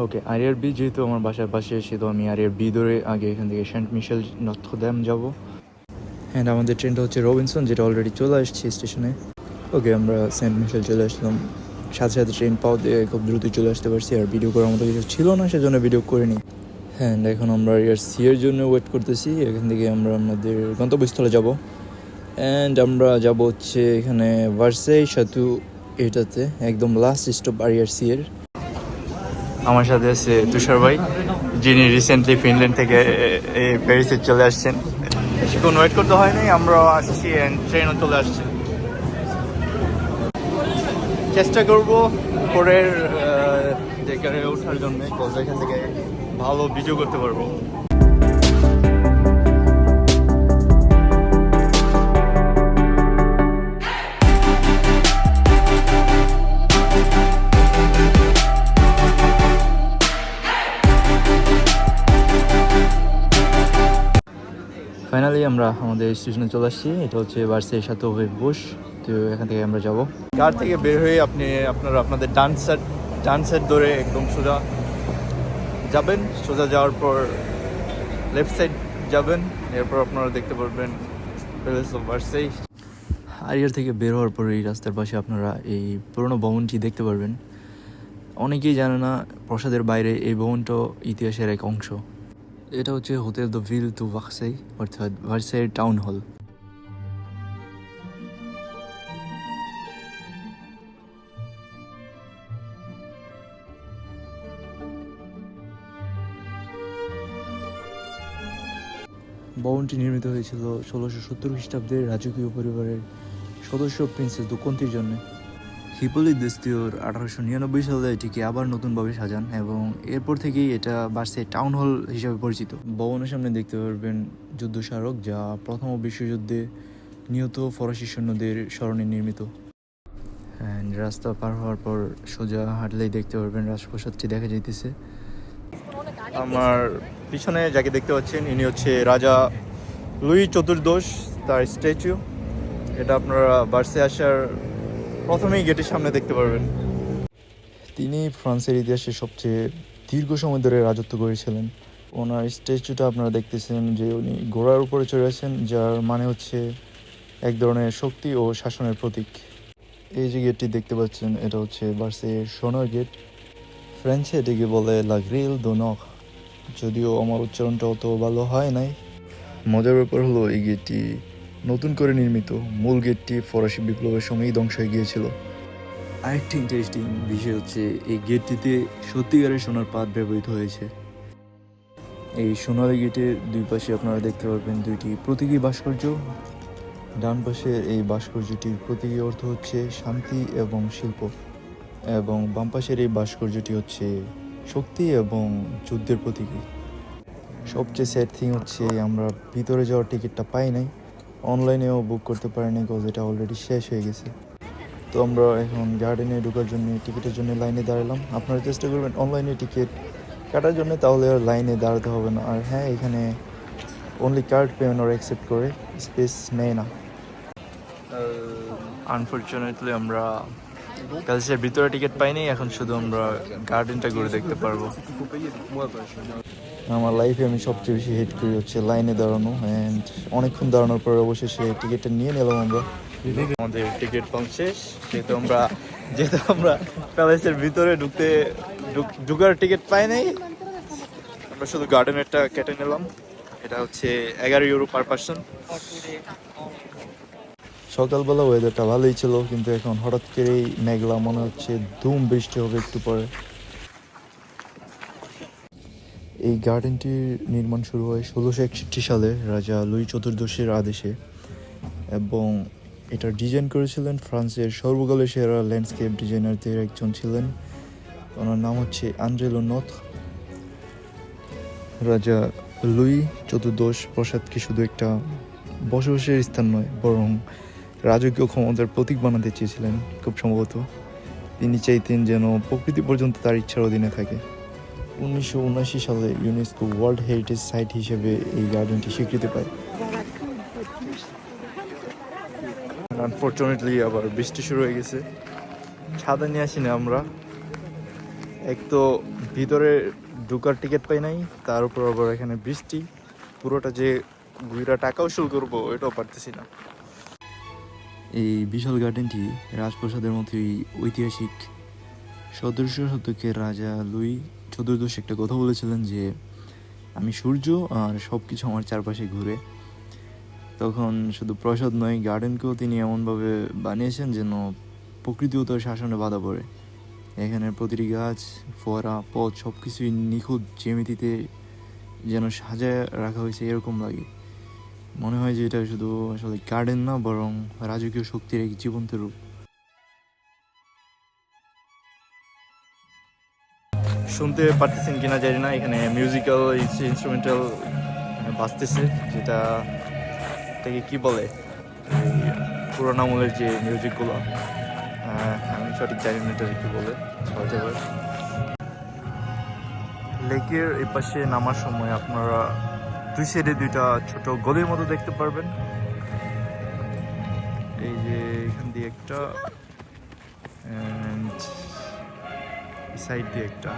ওকে আরিয়ার বি যেহেতু আমার বাসার পাশে সেহেতু আমি আরিয়ার বি ধরে আগে এখান থেকে সেন্ট মিশেল নথড্যাম যাব। অ্যান্ড আমাদের ট্রেনটা হচ্ছে রবিনসন যেটা অলরেডি চলে আসছে স্টেশনে ওকে আমরা সেন্ট মিশেল চলে আসলাম। সাথে সাথে ট্রেন পাও দিয়ে খুব দ্রুত চলে আসতে পারছি আর ভিডিও করার মতো কিছু ছিল না, সেজন্য ভিডিও করিনি। হ্যাঁ এখন আমরা ইয়ার সি এর জন্য ওয়েট করতেছি। এখান থেকে আমরা আমাদের গন্তব্যস্থলে যাব। অ্যান্ড আমরা যাব হচ্ছে এখানে ভার্সাই সাতু এটাতে, একদম লাস্ট স্টপ আরিয়ার সি এর। আমার সাথে আছে তুষার ভাই, যিনি রিসেন্টলি ফিনল্যান্ড থেকে প্যারিসে চলে আসছেন। কোনো ওয়েট করতে হয়নি আমরা আসছি ট্রেনও চলে আসছে। চেষ্টা করব পরের জায়গায় ওঠার জন্য। কল থেকে ভালো ভিডিও করতে পারব। ফাইনালি আমরা আমাদের স্টেশনে চলে আসছি। এটা হচ্ছে বার্সের সাথে বুশ তো এখান থেকে আমরা যাব। কার থেকে বের হয়ে আপনি আপনারা আপনাদের ডান সাইড ডান সাইড ধরে একদম সোজা যাবেন? সোজা যাওয়ার পর লেফট সাইড যাবেন। এরপর আপনারা দেখতে পারবেন প্যালেস অফ ভার্সেই আরিয়ার থেকে বের হওয়ার পর এই রাস্তার পাশে আপনারা এই পুরনো ভবনটি দেখতে পারবেন। অনেকেই জানে না প্রসাদের বাইরে এই ভবনটা ইতিহাসের এক অংশ। এটা হচ্ছে hotel the ville to Versailles, অর্থাৎ ভার্সাইয়ের টাউন হল। ভবনটি নির্মিত হয়েছিল ষোলোশো সত্তর খ্রিস্টাব্দে রাজকীয় পরিবারের সদস্য প্রিন্সেস দুকন্তির জন্য। হিপোলিক দ্বিতীয়র আঠারোশো নিরানব্বই সালে এটিকে আবার নতুনভাবে সাজান এবং এরপর থেকেই এটা বার্সে টাউন হল হিসাবে পরিচিত। ভবনের সামনে দেখতে পারবেন যুদ্ধ স্মারক যা প্রথম বিশ্বযুদ্ধে নিহত ফরাসি সৈন্যদের স্মরণে নির্মিত। রাস্তা পার হওয়ার পর সোজা হাঁটলেই দেখতে পারবেন রাজপ্রসাদটি দেখা যাইতেছে। আমার পিছনে যাকে দেখতে পাচ্ছেন, ইনি হচ্ছে রাজা লুই চতুর্দশ, তার স্ট্যাচু। এটা আপনারা বার্সে আসার প্রথমেই গেটের সামনে দেখতে পারবেন। তিনি ফ্রান্সের ইতিহাসে সবচেয়ে দীর্ঘ সময় ধরে রাজত্ব করেছিলেন। ওনার স্ট্যাচুটা আপনারা দেখতেছেন যে উনি ঘোড়ার উপরে চড়ে আছেন যার মানে হচ্ছে এক ধরনের শক্তি ও শাসনের প্রতীক। এই যে গেটটি দেখতে পাচ্ছেন, এটা হচ্ছে বার্সের সোনার গেট। ফ্রেঞ্চে এটিকে বলে লা গ্রিল দো নখ যদিও আমার উচ্চারণটা অত ভালো হয় নাই। মজার ব্যাপার হলো, এই গেটটি নতুন করে নির্মিত মূল গেটটি ফরাসি বিপ্লবের সময়ই ধ্বংস হয়ে গিয়েছিল। আরেকটি ইন্টারেস্টিং বিষয় হচ্ছে, এই গেটটিতে সত্যিকারের সোনার পাত ব্যবহৃত হয়েছে। এই সোনালী গেটের দুই পাশে আপনারা দেখতে পারবেন দুইটি প্রতীকী ভাস্কর্য। ডান পাশের এই ভাস্কর্যটির প্রতীকী অর্থ হচ্ছে শান্তি এবং শিল্প এবং বাম পাশের এই ভাস্কর্যটি হচ্ছে শক্তি এবং যুদ্ধের প্রতীকী। সবচেয়ে স্যাড থিং হচ্ছে, আমরা ভিতরে যাওয়ার টিকিটটা পাই নাই। অনলাইনেও বুক করতে পারিনি বিকজ এটা অলরেডি শেষ হয়ে গেছে। তো আমরা এখন গার্ডেনে ঢোকার জন্য টিকিটের জন্য লাইনে দাঁড়ালাম। আপনারা চেষ্টা করবেন অনলাইনে টিকিট কাটার জন্য, তাহলে আর লাইনে দাঁড়াতে হবে না। আর হ্যাঁ এখানে অনলি কার্ড পেমেন্ট ওরা অ্যাকসেপ্ট করে স্পেস নেয় না। আনফর্চুনেটলি আমরা প্যালেসের ভিতরে টিকিট পাইনি, এখন শুধু আমরা গার্ডেনটা ঘুরে দেখতে পারব। আমার লাইফে আমি সবচেয়ে বেশি হেট করি হচ্ছে লাইনে দাঁড়ানো অ্যান্ড অনেকক্ষণ দাঁড়ানোর পর অবশেষে টিকিটটা নিয়ে নিলাম আমরা। আমাদের টিকিট পাম্প শেষ। যেহেতু আমরা যেহেতু আমরা প্যালেসের ভিতরে ঢুকতে ঢুক- ঢুকার টিকিট পাই নাই আমরা শুধু গার্ডেনেরটা কেটে নিলাম। এটা হচ্ছে এগারো ইউরো পার পার্সন সকালবেলা ওয়েদারটা ভালোই ছিল কিন্তু এখন হঠাৎ করেই মেঘলা মনে হচ্ছে ধুম বৃষ্টি হবে একটু পরে। এই গার্ডেনটির নির্মাণ শুরু হয় ষোলোশো একষট্টি সালে রাজা লুই চতুর্দশের আদেশে এবং এটা ডিজাইন করেছিলেন ফ্রান্সের সর্বকালের সেরা ল্যান্ডস্কেপ ডিজাইনারদের একজন ছিলেন। ওনার নাম হচ্ছে আন্দ্রেলো নথ। রাজা লুই চতুর্দশ প্রসাদকে শুধু একটা বসবাসের স্থান নয়, বরং রাজকীয় ক্ষমতার প্রতীক বানাতে চেয়েছিলেন খুব সম্ভবত। তিনি চাইতেন যেন প্রকৃতি পর্যন্ত তার ইচ্ছার অধীনে থাকে। উনিশশো উনআশি সালে ইউনেস্কো ওয়ার্ল্ড হেরিটেজ সাইট হিসেবে এই গার্ডেনটি স্বীকৃতি পায়। আনফর্চুনেটলি আবার বৃষ্টি শুরু হয়ে গেছে। ছাতা নিয়ে আসিনি আমরা। এক তো ভিতরে ঢুকার টিকিট পাই নাই তার উপর আবার এখানে বৃষ্টি। পুরোটা যে ঘুরা টাকা উসুল করব এটাও পারতেছি না। এই বিশাল গার্ডেনটি রাজপ্রাসাদের মতোই ঐতিহাসিক। সদস্য শতকের রাজা লুই চতুর্দশ একটা কথা বলেছিলেন যে, আমি সূর্য আর সব কিছু আমার চারপাশে ঘুরে। তখন শুধু প্রসাদ নয় গার্ডেনকেও তিনি এমনভাবে বানিয়েছেন যেন প্রকৃতিও তার শাসনে বাধা পড়ে। এখানে প্রতিটি গাছ, ফোয়ারা, পথ সব কিছুই নিখুঁত জ্যামিতিতে যেন সাজায় রাখা হয়েছে এরকম লাগে। মনে হয় যে এটা শুধু আসলে গার্ডেন না, বরং রাজকীয় শক্তির এক জীবন্ত রূপ। শুনতে পারতেছেন কিনা জানি না, এখানে মিউজিক্যাল ইনস্ট্রুমেন্টাল বাজতেছে, যেটা এটাকে কি বলে? পুরোনো আমলের যে মিউজিকগুলো আমি সঠিক জানি না এটা কি বলে হয়তো লেকের এই পাশে নামার সময় আপনারা দুই সাইডে দুইটা ছোট গলির মতো দেখতে পারবেন। এই যে এখান দিয়ে একটা সাইড দিয়ে একটা।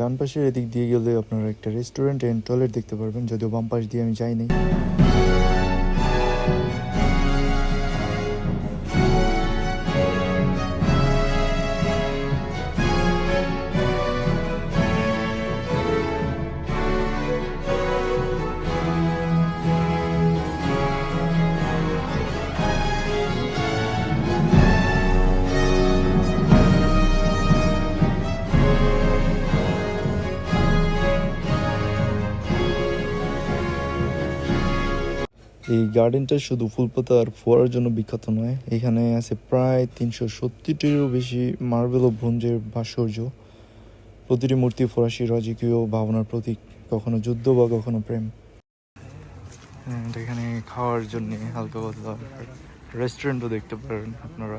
ডান পাশের এদিক দিয়ে গেলে আপনারা একটা রেস্টুরেন্ট এন্ড টয়লেট দেখতে পারবেন, যদিও বাম পাশ দিয়ে আমি যাইনি। এই গার্ডেনটা শুধু ফুলপাতা আর ফোয়ারার জন্য বিখ্যাত নয়, এখানে আছে প্রায় তিনশো সত্তরটিরও বেশি মার্বেল ও ব্রোঞ্জের ভাস্কর্য। প্রতিটি মূর্তি ফরাসি রাজকীয় ভাবনার প্রতীক, কখনো যুদ্ধ বা কখনো প্রেম। এখানে খাওয়ার জন্য হালকা পাতলা রেস্টুরেন্টও দেখতে পারেন আপনারা।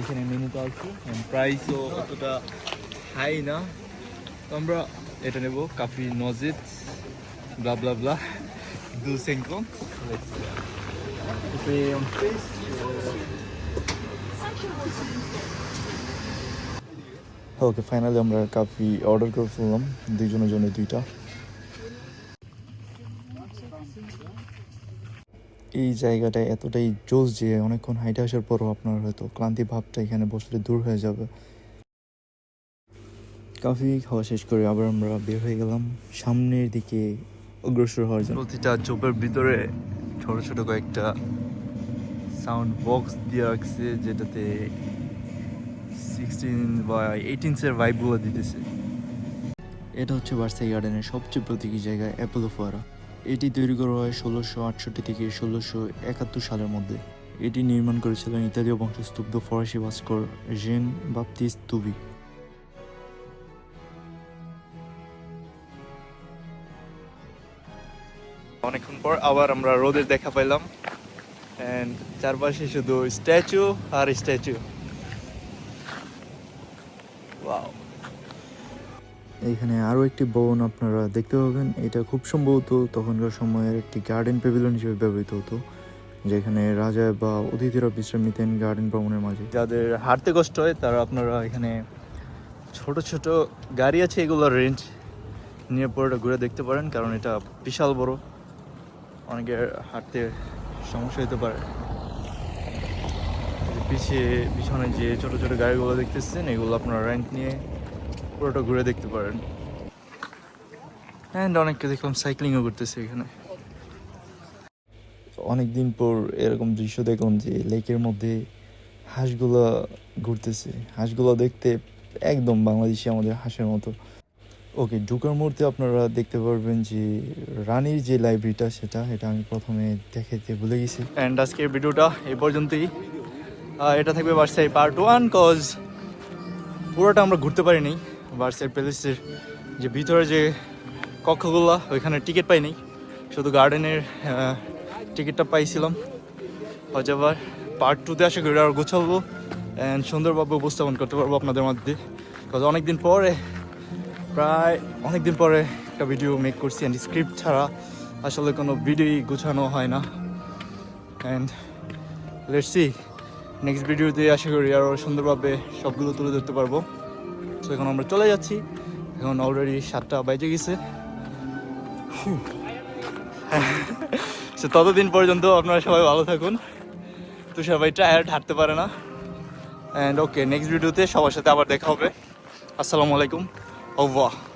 এখানে মেনুতে আছে প্রাইসও অতটা হাই, না? তো আমরা এটা নেব, কাফি নজিদ, bla bla bla du 50 let's go. Pay on face okay finally আমরা কাফি অর্ডার করে ফেললাম, দুইজনের জন্য দুইটা। এই জায়গাটা এতটাই জোস যে অনেকক্ষণ হাইটে আসার পরও আপনার হয়তো ক্লান্তি ভাবটা এখানে বসলে দূর হয়ে যাবে। কাফি খাওয়া শেষ করে আবার আমরা বের হয়ে গেলাম সামনের দিকে অগ্রসর হওয়ার জন্য। প্রতিটা চোপের ভিতরে ছোট ছোট কয়েকটা সাউন্ড বক্স দিয়ে রাখছে যেটাতে সিক্সটিন বা এইটিনসের ভাইবগুলো দিতেছে। এটা হচ্ছে বার্সাই গার্ডেনের সবচেয়ে প্রতীকী জায়গা অ্যাপোলো ফোয়ারা এটি তৈরি করা হয় ষোলোশো আটষট্টি থেকে ষোলোশো একাত্তর সালের মধ্যে। এটি নির্মাণ করেছিলেন ইতালীয় বংশস্তব্ধ ফরাসি ভাস্কর জেন বাপ্তিস অনেকক্ষণ পর আবার আমরা রোদের দেখা পাইলাম অ্যান্ড চারপাশে শুধু স্ট্যাচু আর স্ট্যাচু ওয়াও এইখানে আরও একটি ভবন আপনারা দেখতে পাবেন। এটা খুব সম্ভবত তখনকার সময়ের একটি গার্ডেন প্যাভিলিয়ন হিসেবে ব্যবহৃত হতো যেখানে রাজা বা অতিথিরা বিশ্রাম নিতেন গার্ডেন ভ্রমণের মাঝে। যাদের হাঁটতে কষ্ট হয় তারা আপনারা এখানে ছোট ছোট গাড়ি আছে এগুলোর রেঞ্জ নিয়ে পুরোটা ঘুরে দেখতে পারেন কারণ এটা বিশাল বড়। অনেকের হাঁটতে সমস্যা হতে পারে। পিছিয়ে পিছনে যে ছোট ছোট গাড়িগুলো দেখতেছেন, এগুলো আপনারা রেন্ট নিয়ে পুরোটা ঘুরে দেখতে পারেন। অ্যান্ড অনেককে দেখলাম সাইক্লিংও করতেছে এখানে। অনেক দিন পর এরকম দৃশ্য দেখলাম যে লেকের মধ্যে হাঁসগুলো ঘুরতেছে। হাঁসগুলো দেখতে একদম বাংলাদেশি আমাদের হাঁসের মতো। ওকে, ঢুকার মুহূর্তে আপনারা দেখতে পারবেন যে রানীর যে লাইব্রেরিটা সেটা, এটা আমি প্রথমে দেখাতে ভুলে গেছি। অ্যান্ড আজকের ভিডিওটা এই পর্যন্তই। এটা থাকবে বার্সাই পার্ট ওয়ান কজ পুরোটা আমরা ঘুরতে পারিনি। বার্সাই প্যালেসের যে ভিতরে যে কক্ষগুলো, ওইখানে টিকিট পাইনি। শুধু গার্ডেনের টিকিটটা পাইছিলাম। হয়তো আবার পার্ট টুতে আসে ঘুরে আর গোছাবো। অ্যান্ড সুন্দরভাবে উপস্থাপন করতে পারব আপনাদের মধ্যে। কজ অনেকদিন পরে প্রায় অনেকদিন পরে একটা ভিডিও মেক করছি অ্যান্ড স্ক্রিপ্ট ছাড়া আসলে কোনো ভিডিওই গোছানো হয় না। অ্যান্ড লেটস নেক্সট ভিডিওতে আশা করি আরও সুন্দরভাবে সবগুলো তুলে ধরতে পারব। তো এখন আমরা চলে যাচ্ছি। এখন অলরেডি সাতটা বাজে গেছে। সো ততদিন পর্যন্ত আপনারা সবাই ভালো থাকুন। তো সবাই টায়ার্ড হাঁটতে পারে না। অ্যান্ড ওকে নেক্সট ভিডিওতে সবার সাথে আবার দেখা হবে। আসসালামু আলাইকুম। Au revoir.